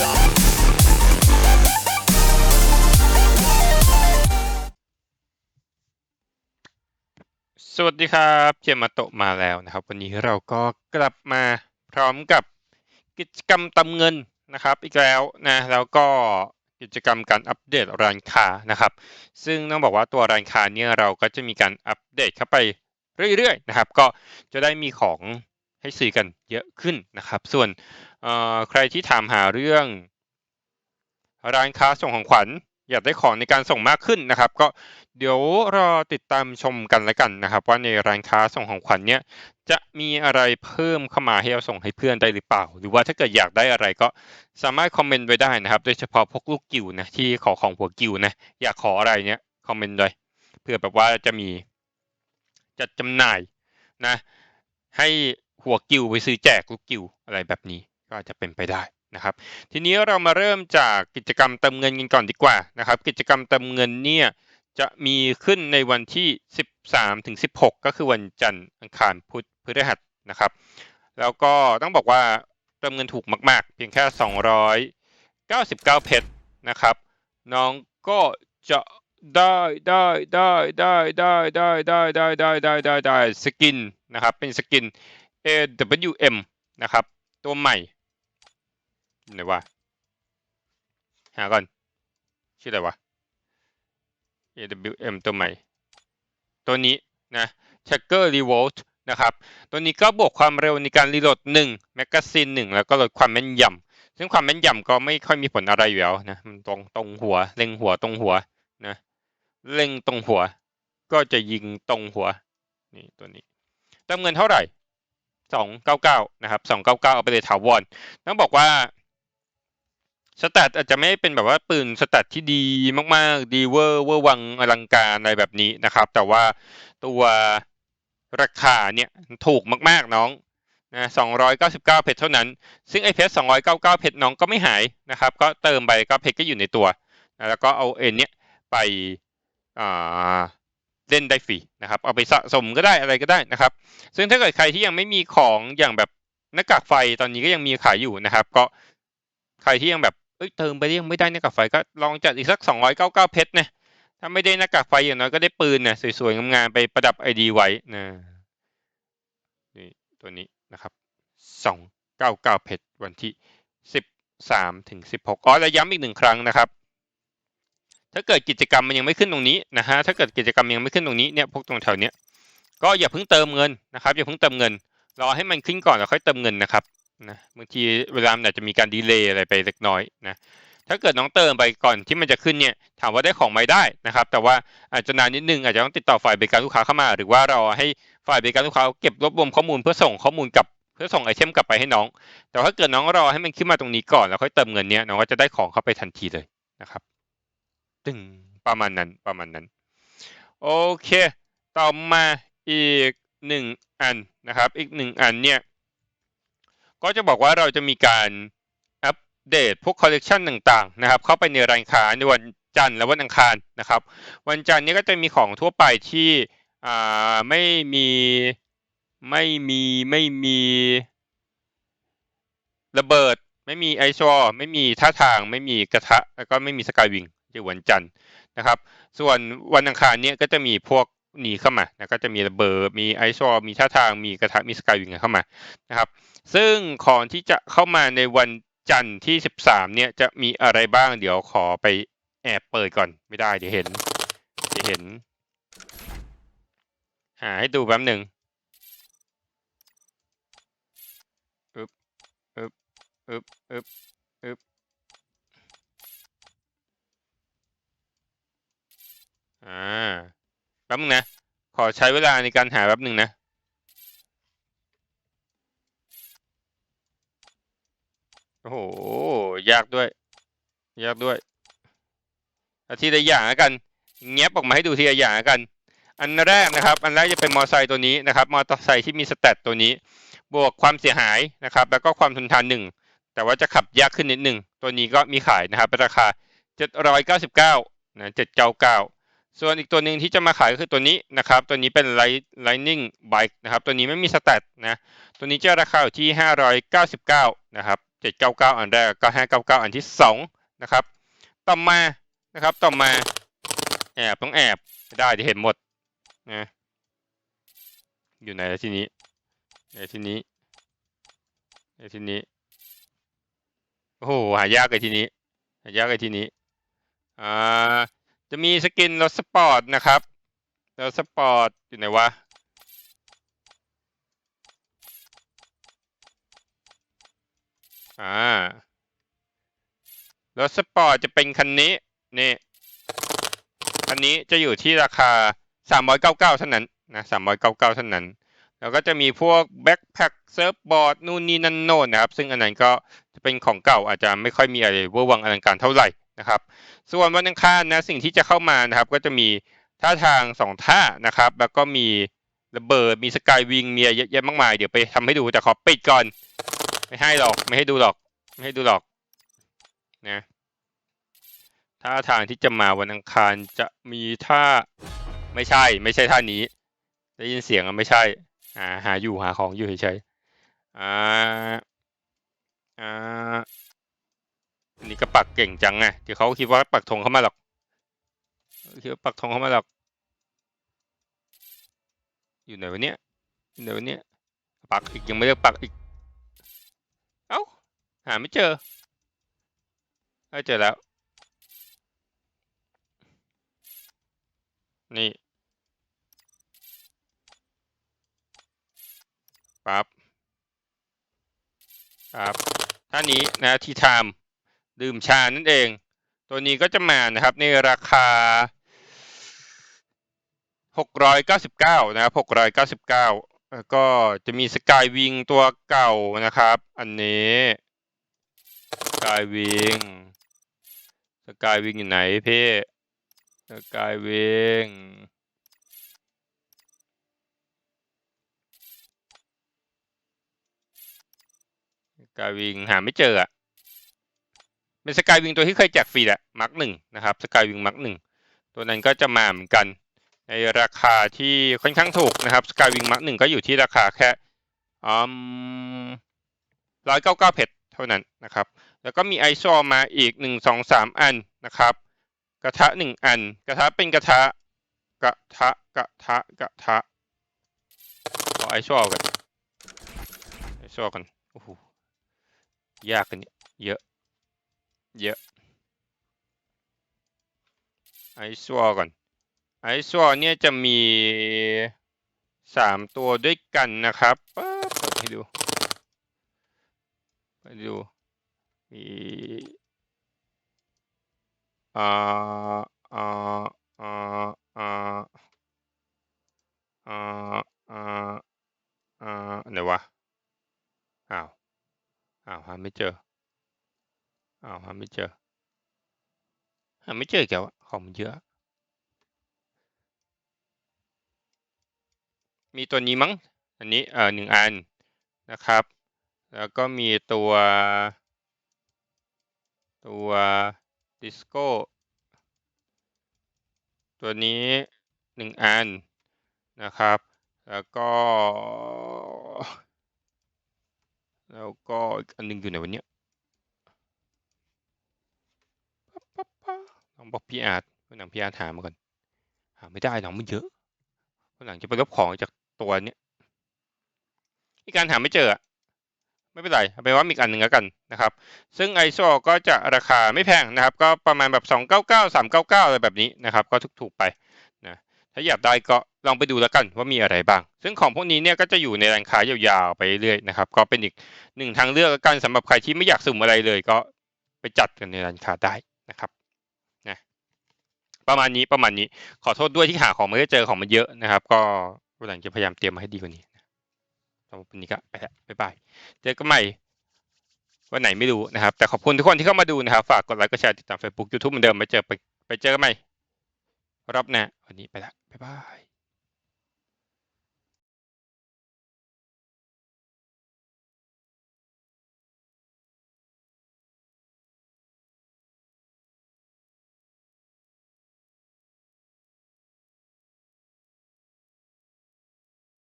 สวัสดีครับเจมาโตะมาแล้วนะครับ วันนี้เราก็กลับมาพร้อมกับกิจกรรมตำเงินนะครับ อีกแล้วนะแล้วก็กิจกรรมการอัปเดตร้านค้านะครับ ซึ่งต้องบอกว่าตัวร้านค้าเนี่ยเราก็จะมีการอัปเดตเข้าไปเรื่อยๆนะครับ ก็จะได้มีของ ให้ซื้อกันเยอะขึ้นนะครับ ส่วนใครที่ถามหาเรื่อง ร้านค้าส่งของขวัญ อยากได้ของในการส่งมากขึ้นนะครับ ก็เดี๋ยวรอติดตามชมกันแล้วกันนะครับ ว่าในร้านค้าส่งของขวัญเนี่ยจะมีอะไรเพิ่มเข้ามาให้เราส่งให้เพื่อนได้หรือเปล่า หรือว่าถ้าเกิดอยากได้อะไรก็สามารถคอมเมนต์ไว้ได้นะครับ โดยเฉพาะพวกลูกกิวนะที่ขอของหัวกิวนะอยากขออะไรเนี่ยคอมเมนต์เลยเพื่อแบบว่าจะมีจัดจำหน่ายนะให้ หัวกิวไปซื้อแจกลูกกิวอะไรแบบนี้ก็อาจจะเป็นไปได้นะครับ ทีนี้เรามาเริ่มจากกิจกรรมเติมเงินกันก่อนดีกว่านะครับ กิจกรรมเติมเงินเนี่ยจะมีขึ้นในวันที่ 13ถึง16 ก็คือวันจันทร์อังคารพุธพฤหัสนะครับ แล้วก็ต้องบอกว่าเติมเงินถูกมากๆ เพียงแค่ 299 เพชรนะครับ น้องก็จะได้ได้ได้ได้ได้ได้ได้ได้ได้ได้ได้ได้สกินนะครับ เป็นสกิน AWM นะครับ ตัวใหม่ไหนวะหาก่อน ชื่ออะไรวะ AWM ตัวใหม่ ตัวนี้นะ Tracker Revolt นะครับ ตัวนี้ก็บวกความเร็วในการรีโหลด1แมกกาซีน1แล้วก็ลดความแม่นยำซึ่งความแม่นยำก็ไม่ค่อยมีผลอะไรอยู่แล้วนะ มันตรงตรงหัว เล็งหัวตรงหัวนะ เล็งตรงหัว ก็จะยิงตรงหัว นี่ตัวนี้เติมเงินเท่าไหร่ 299 นะครับ 299 เอาไปเลยถาวรต้องบอกว่าสแตทอาจจะไม่เป็นแบบว่าปืนสแตทที่ดีมากๆ ดีเวอร์เวอร์วังอลังการอะไรแบบนี้นะครับ แต่ว่าตัวราคาเนี่ยถูกมากๆน้องนะ299 เพชรเท่านั้น ซึ่งไอเพชร299 เพชรน้องก็ไม่หายนะครับ ก็เติมไปก็เพชรก็อยู่ในตัวนะแล้วก็เอาเอ็นเนี่ยไปอ่า เล่นได้ฟรีนะครับเอาไปสะสมก็ได้อะไรก็ได้นะครับ ซึ่งถ้าเกิดใครที่ยังไม่มีของอย่างแบบหน้ากากไฟตอนนี้ก็ยังมีขายอยู่นะครับ ก็ใครที่ยังแบบเอ้ยเติมไปยังไม่ได้หน้ากากไฟก็ลองจัดอีกสักสองร้อยเพชรนะถ้าไม่ได้หน้ากากไฟอย่างน้อยก็ได้ปืนนะสวยๆงามๆไปประดับไอดีไว้นะนี่ตัวนี้นะครับสองเพชรวันที่สิบสามถึงสิบหกอ๋อแล้วย้ำอีกหนึ่งครั้งนะครับ ถ้าเกิดกิจกรรมมันยังไม่ขึ้นตรงนี้นะฮะถ้าเกิดกิจกรรมยังไม่ขึ้นตรงนี้เนี่ยพวกตรงแถวเนี้ยก็อย่าเพิ่งเติมเงินนะครับอย่าเพิ่งเติมเงินรอให้มันขึ้นก่อนแล้วค่อยเติมเงินนะครับนะบางทีเวลามันอาจจะมีการดีเลย์อะไรไปเล็กน้อยนะถ้าเกิดน้องเติมไปก่อนที่มันจะขึ้นเนี่ยถามว่าได้ของไหมได้นะครับ แต่ว่าอาจจะนานนิดนึงอาจจะต้องติดต่อฝ่ายบริการลูกค้าเข้ามา หรือว่าเราให้ฝ่ายบริการลูกค้าเก็บรวบรวมข้อมูลเพื่อส่งข้อมูลกับเพื่อส่งไอเทมกลับไปให้น้อง แต่ถ้าเกิดน้องรอให้มันขึ้นมาตรงนี้ก่อนแล้วค่อยเติมเงินเนี่ยน้องก็จะได้ของเข้าไปทันทีเลยนะครับ ตึงประมาณนั้นประมาณนั้น โอเค ต่อมาอีกหนึ่งอันนะครับ อีกหนึ่งอันเนี่ย ก็จะบอกว่าเราจะมีการอัปเดตพวกคอลเลกชันต่างๆ นะครับ เข้าไปในร้านค้าในวันจันทร์และวันอังคารนะครับ วันจันทร์นี้ก็จะมีของทั่วไปที่อ่าไม่มีไม่มีไม่มีระเบิด ไม่มีไอชอไม่มีท่าทางไม่มีกระทะแล้วก็ไม่มีสกายวิง ที่วันจันทร์นะครับ ส่วนวันอังคารเนี่ยก็จะมีพวกนี้เข้ามานะก็จะมีระเบิดมีไอชอมีท่าทางมีกระทะมีสกายวิงเข้ามานะครับ ซึ่งของที่จะเข้ามาในวันจันทร์ที่ 13 เนี่ยจะมีอะไรบ้าง เดี๋ยวขอไปแอบเปิดก่อนไม่ได้เดี๋ยวเห็นเดี๋ยวเห็น หาให้ดูแป๊บหนึ่งอึบอึบอึบอึบ อ่าแป๊บนึงนะ ขอใช้เวลาในการหาแป๊บหนึ่งนะโอ้โห ยากด้วย ยากด้วยอาทีละอย่างกันเงียบออกมาให้ดูทีละอย่างแล้วกัน อันแรกนะครับ อันแรกจะเป็นมอเตอร์ไซค์ตัวนี้นะครับ มอเตอร์ไซค์ที่มีสเตตตัวนี้ บวกความเสียหายนะครับ แล้วก็ความทนทานหนึ่ง แต่ว่าจะขับยากขึ้นนิดหนึ่ง ตัวนี้ก็มีขายนะครับราคา 799นะ799 ส่วนอีกตัวหนึ่งที่จะมาขายก็คือตัวนี้นะครับ ตัวนี้เป็น Lightning Bike นะครับ ตัวนี้ไม่มีสเตตนะ ตัวนี้จะราคาอยู่ที่ 599 นะครับเจ็ดเก้าเก้าอันแรกก็ห้าเก้าเก้าอันที่สองนะครับ ต่อมานะครับ ต่อมา แอบต้องแอบได้เดี๋ยวเห็นหมดนะอยู่ไหนแล้วทีนี้ไหนทีนี้ไหนทีนี้ โอ้โหหายากเลยทีนี้ หายากเลยทีนี้ อ่า จะมีสกินรถสปอร์ตนะครับรถสปอร์ตอยู่ไหนวะอ่ารถสปอร์ตจะเป็นคันนี้นี่คันนี้จะอยู่ที่ราคา 399เท่านั้นนะ399เท่านั้น แล้วก็จะมีพวกแบ็คแพ็คเซิร์ฟบอร์ดนู่นนี่นั่นโน่นนะครับ ซึ่งอันนั้นก็จะเป็นของเก่าอาจจะไม่ค่อยมีอะไรเวอร์วังอลังการเท่าไหร่ นะครับ ส่วนวันอังคารนะสิ่งที่จะเข้ามานะครับ ก็จะมีท่าทางสองท่านะครับ แล้วก็มีระเบิดมีสกายวิงมีเยอะแยะมากมายเดี๋ยวไปทำให้ดูแต่ขอปิดก่อน ไม่ให้หรอกไม่ให้ดูหรอก ไม่ให้ดูหรอกนะท่าทางที่จะมาวันอังคารจะมีท่าไม่ใช่ ไม่ใช่ท่านี้ได้ยินเสียงอะไม่ใช่อ่าหาอยู่หาของอยู่เฉยๆอ่าอ่า อันนี้ก็ปักเก่งจังไงเดี๋ยวเขาคิดว่าปักธงเข้ามาหรอกคิดว่าปักธงเข้ามาหรอก อยู่ไหนวะเนี่ยอยู่ไหนวะเนี่ยปักอีกยังไม่ได้ปักอีก เอ้าหาไม่เจอเอ้เจอแล้ว นี่ปั๊บปั๊บท่านี้นะทีไทม์ ดื่มชานั่นเอง ตัวนี้ก็จะมานะครับในราคา 699 นะครับ 699 แล้วก็จะมีสกายวิงตัวเก่านะครับ อันนี้สกายวิงสกายวิงอยู่ไหนพี่สกายวิงสกายวิงหาไม่เจออะ เป็นสกายวิงตัวที่เคยแจกฟรีแหละมาร์กหนึ่งนะครับสกายวิงมาร์กหนึ่งตัวนั้นก็จะมาเหมือนกัน ในราคาที่ค่อนข้างถูกนะครับสกายวิงมาร์กหนึ่งก็อยู่ที่ราคาแค่ร้อยเก้าเก้าเพชรเท่านั้นนะครับ แล้วก็มีไอซอมาอีกหนึ่งสองสามอันนะครับ กระทะหนึ่งอัน กระทะเป็นกระทะ กระทะกระทะกระทะขอไอซอกันไอซอกันโอ้โหยากกันเนี่ยเยอะ เยอะไอซอก่อนไอซอเนี่ยจะมีสามตัวด้วยกันนะครับป๊บเปิดให้ดูไปดูมีอ่าอ่าอ่าอ่าอ่าอ่าอ่าไหนวะอ้าวอ้าวหาไม่เจอาไม่เจอหาไม่เจอแกวะของมันเยอะ มีตัวนี้มั้ง อันนี้เอ่อหนึ่งอันนะครับ แล้วก็มีตัว ตัวดิสโก้ตัวนี้หนึ่งอันนะครับ แล้วก็ แล้วก็อันหนึงอยู่ไหนวันเนี้ยปั๊บ ปั๊บปั๊บลองบอกพี่อาร์ตวันหลังพี่อาร์ตหามาก่อนหาไม่ได้หนังมันเยอะวันหลังจะไปลบของจากตัวเนี้ยอีกการหาไม่เจอไม่เป็นไรเอาไปนว่ามีอีกอันหนึ่งแล้วกันนะครับ ซึ่งไอโซก็จะราคาไม่แพงนะครับ ก็ประมาณแบบ299 399อะไรแบบนี้นะครับ ก็ถูกๆไปนะถ้าอยากได้ก็ลองไปดูแล้วกันว่ามีอะไรบ้าง ซึ่งของพวกนี้เนี่ยก็จะอยู่ในร้านค้ายาวๆไปเรื่อยนะครับ ก็เป็นอีกหนึ่งทางเลือกแล้วกันสำหรับใครที่ไม่อยากสุ่มอะไรเลย ก็ไปจัดกันในร้านค้าได้นะครับ ประมาณนี้ประมาณนี้ ขอโทษด้วยที่หาของไม่ได้เจอของมันเยอะนะครับ ก็วันหลังจะพยายามเตรียมมาให้ดีกว่านี้สำหรับวันนี้ก็ไปแล้วบ๊ายบายเจอกันใหม่วันไหนไม่รู้นะครับ แต่ขอบคุณทุกคนที่เข้ามาดูนะครับ ฝากกดไลค์กดแชร์ติดตาม Facebook YouTube เหมือนเดิมไปเจอไปไปเจอกันใหม่รอบหน้าวันนี้ไปละบ๊ายบาย